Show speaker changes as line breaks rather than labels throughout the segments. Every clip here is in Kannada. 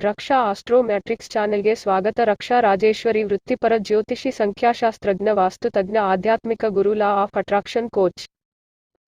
ರಕ್ಷಾ ಆಸ್ಟ್ರೋ ಮ್ಯಾಟ್ರಿಕ್ಸ್ ಚಾನೆಲ್ಗೆ ಸ್ವಾಗತ ರಕ್ಷಾ ರಾಜೇಶ್ವರಿ ವೃತ್ತಿಪರ ಜ್ಯೋತಿಷಿ ಸಂಖ್ಯಾಶಾಸ್ತ್ರಜ್ಞ ವಾಸ್ತುತಜ್ಞ ಆಧ್ಯಾತ್ಮಿಕ ಗುರು ಲಾ ಆಫ್ ಅಟ್ರಾಕ್ಷನ್ ಕೋಚ್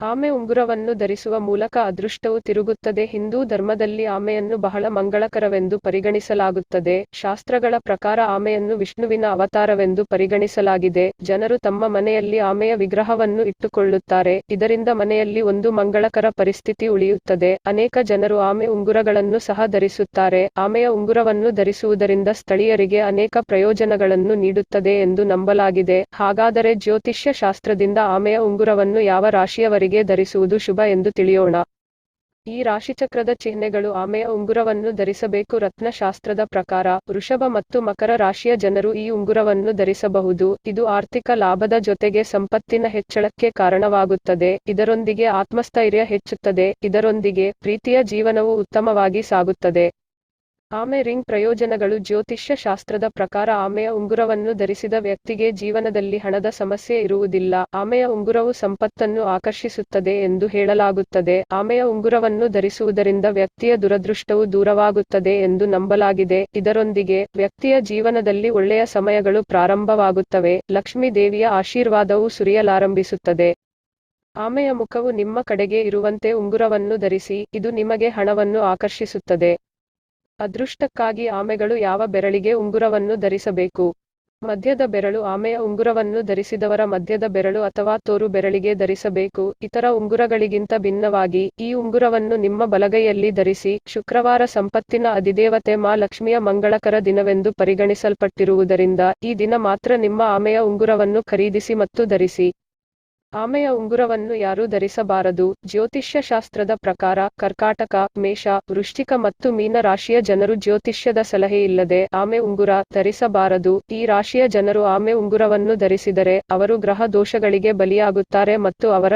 ಆಮೆ ಉಂಗುರವನ್ನು ಧರಿಸುವ ಮೂಲಕ ಅದೃಷ್ಟವು ತಿರುಗುತ್ತದೆ. ಹಿಂದೂ ಧರ್ಮದಲ್ಲಿ ಆಮೆಯನ್ನು ಬಹಳ ಮಂಗಳಕರವೆಂದು ಪರಿಗಣಿಸಲಾಗುತ್ತದೆ. ಶಾಸ್ತ್ರಗಳ ಪ್ರಕಾರ ಆಮೆಯನ್ನು ವಿಷ್ಣುವಿನ ಅವತಾರವೆಂದು ಪರಿಗಣಿಸಲಾಗಿದೆ. ಜನರು ತಮ್ಮ ಮನೆಯಲ್ಲಿ ಆಮೆಯ ವಿಗ್ರಹವನ್ನು ಇಟ್ಟುಕೊಳ್ಳುತ್ತಾರೆ. ಇದರಿಂದ ಮನೆಯಲ್ಲಿ ಒಂದು ಮಂಗಳಕರ ಪರಿಸ್ಥಿತಿ ಉಳಿಯುತ್ತದೆ. ಅನೇಕ ಜನರು ಆಮೆ ಉಂಗುರಗಳನ್ನು ಸಹ ಧರಿಸುತ್ತಾರೆ. ಆಮೆಯ ಉಂಗುರವನ್ನು ಧರಿಸುವುದರಿಂದ ಸ್ಥಳೀಯರಿಗೆ ಅನೇಕ ಪ್ರಯೋಜನಗಳನ್ನು ನೀಡುತ್ತದೆ ಎಂದು ನಂಬಲಾಗಿದೆ. ಹಾಗಾದರೆ ಜ್ಯೋತಿಷ್ಯ ಶಾಸ್ತ್ರದಿಂದ ಆಮೆಯ ಉಂಗುರವನ್ನು ಯಾವ ರಾಶಿಯವರಿಗೆ ಧರಿಸುವುದು ಶುಭ ಎಂದು ತಿಳಿಯೋಣ. ಈ ರಾಶಿಚಕ್ರದ ಚಿಹ್ನೆಗಳು ಆಮೆಯ ಉಂಗುರವನ್ನು ಧರಿಸಬೇಕು. ರತ್ನಶಾಸ್ತ್ರದ ಪ್ರಕಾರ ವೃಷಭ ಮತ್ತು ಮಕರ ರಾಶಿಯ ಜನರು ಈ ಉಂಗುರವನ್ನು ಧರಿಸಬಹುದು. ಇದು ಆರ್ಥಿಕ ಲಾಭದ ಜೊತೆಗೆ ಸಂಪತ್ತಿನ ಹೆಚ್ಚಳಕ್ಕೆ ಕಾರಣವಾಗುತ್ತದೆ. ಇದರೊಂದಿಗೆ ಆತ್ಮಸ್ಥೈರ್ಯ ಹೆಚ್ಚುತ್ತದೆ. ಇದರೊಂದಿಗೆ ಪ್ರೀತಿಯ ಜೀವನವು ಉತ್ತಮವಾಗಿ ಸಾಗುತ್ತದೆ. ಆಮೆ ರಿಂಗ್ ಪ್ರಯೋಜನಗಳು ಜ್ಯೋತಿಷ್ಯ ಶಾಸ್ತ್ರದ ಪ್ರಕಾರ ಆಮೆಯ ಉಂಗುರವನ್ನು ಧರಿಸಿದ ವ್ಯಕ್ತಿಗೆ ಜೀವನದಲ್ಲಿ ಹಣದ ಸಮಸ್ಯೆ ಇರುವುದಿಲ್ಲ. ಆಮೆಯ ಉಂಗುರವು ಸಂಪತ್ತನ್ನು ಆಕರ್ಷಿಸುತ್ತದೆ ಎಂದು ಹೇಳಲಾಗುತ್ತದೆ. ಆಮೆಯ ಉಂಗುರವನ್ನು ಧರಿಸುವುದರಿಂದ ವ್ಯಕ್ತಿಯ ದುರದೃಷ್ಟವು ದೂರವಾಗುತ್ತದೆ ಎಂದು ನಂಬಲಾಗಿದೆ. ಇದರೊಂದಿಗೆ ವ್ಯಕ್ತಿಯ ಜೀವನದಲ್ಲಿ ಒಳ್ಳೆಯ ಸಮಯಗಳು ಪ್ರಾರಂಭವಾಗುತ್ತವೆ. ಲಕ್ಷ್ಮೀ ದೇವಿಯ ಆಶೀರ್ವಾದವು ಸುರಿಯಲಾರಂಭಿಸುತ್ತದೆ. ಆಮೆಯ ಮುಖವು ನಿಮ್ಮ ಕಡೆಗೆ ಇರುವಂತೆ ಉಂಗುರವನ್ನು ಧರಿಸಿ, ಇದು ನಿಮಗೆ ಹಣವನ್ನು ಆಕರ್ಷಿಸುತ್ತದೆ. ಅದೃಷ್ಟಕ್ಕಾಗಿ ಆಮೆಗಳು ಯಾವ ಬೆರಳಿಗೆ ಉಂಗುರವನ್ನು ಧರಿಸಬೇಕು? ಮಧ್ಯದ ಬೆರಳು ಆಮೆಯ ಉಂಗುರವನ್ನು ಧರಿಸಿದವರ ಮಧ್ಯದ ಬೆರಳು ಅಥವಾ ತೋರು ಬೆರಳಿಗೆ ಧರಿಸಬೇಕು. ಇತರ ಉಂಗುರಗಳಿಗಿಂತ ಭಿನ್ನವಾಗಿ ಈ ಉಂಗುರವನ್ನು ನಿಮ್ಮ ಬಲಗೈಯಲ್ಲಿ ಧರಿಸಿ ಶುಕ್ರವಾರ ಸಂಪತ್ತಿನ ಅಧಿದೇವತೆ ಮಾ ಲಕ್ಷ್ಮಿಯ ಮಂಗಳಕರ ದಿನವೆಂದು ಪರಿಗಣಿಸಲ್ಪಟ್ಟಿರುವುದರಿಂದ ಈ ದಿನ ಮಾತ್ರ ನಿಮ್ಮ ಆಮೆಯ ಉಂಗುರವನ್ನು ಖರೀದಿಸಿ ಮತ್ತು ಧರಿಸಿ. ಆಮೆಯ ಉಂಗುರವನ್ನು ಯಾರೂ ಧರಿಸಬಾರದು. ಜ್ಯೋತಿಷ್ಯ ಶಾಸ್ತ್ರದ ಪ್ರಕಾರ ಕರ್ಕಾಟಕ, ಮೇಷ, ವೃಶ್ಚಿಕ ಮತ್ತು ಮೀನ ರಾಶಿಯ ಜನರು ಜ್ಯೋತಿಷ್ಯದ ಸಲಹೆಯಿಲ್ಲದೆ ಆಮೆ ಉಂಗುರ ಧರಿಸಬಾರದು. ಈ ರಾಶಿಯ ಜನರು ಆಮೆ ಉಂಗುರವನ್ನು ಧರಿಸಿದರೆ ಅವರು ಗ್ರಹ ದೋಷಗಳಿಗೆ ಬಲಿಯಾಗುತ್ತಾರೆ ಮತ್ತು ಅವರ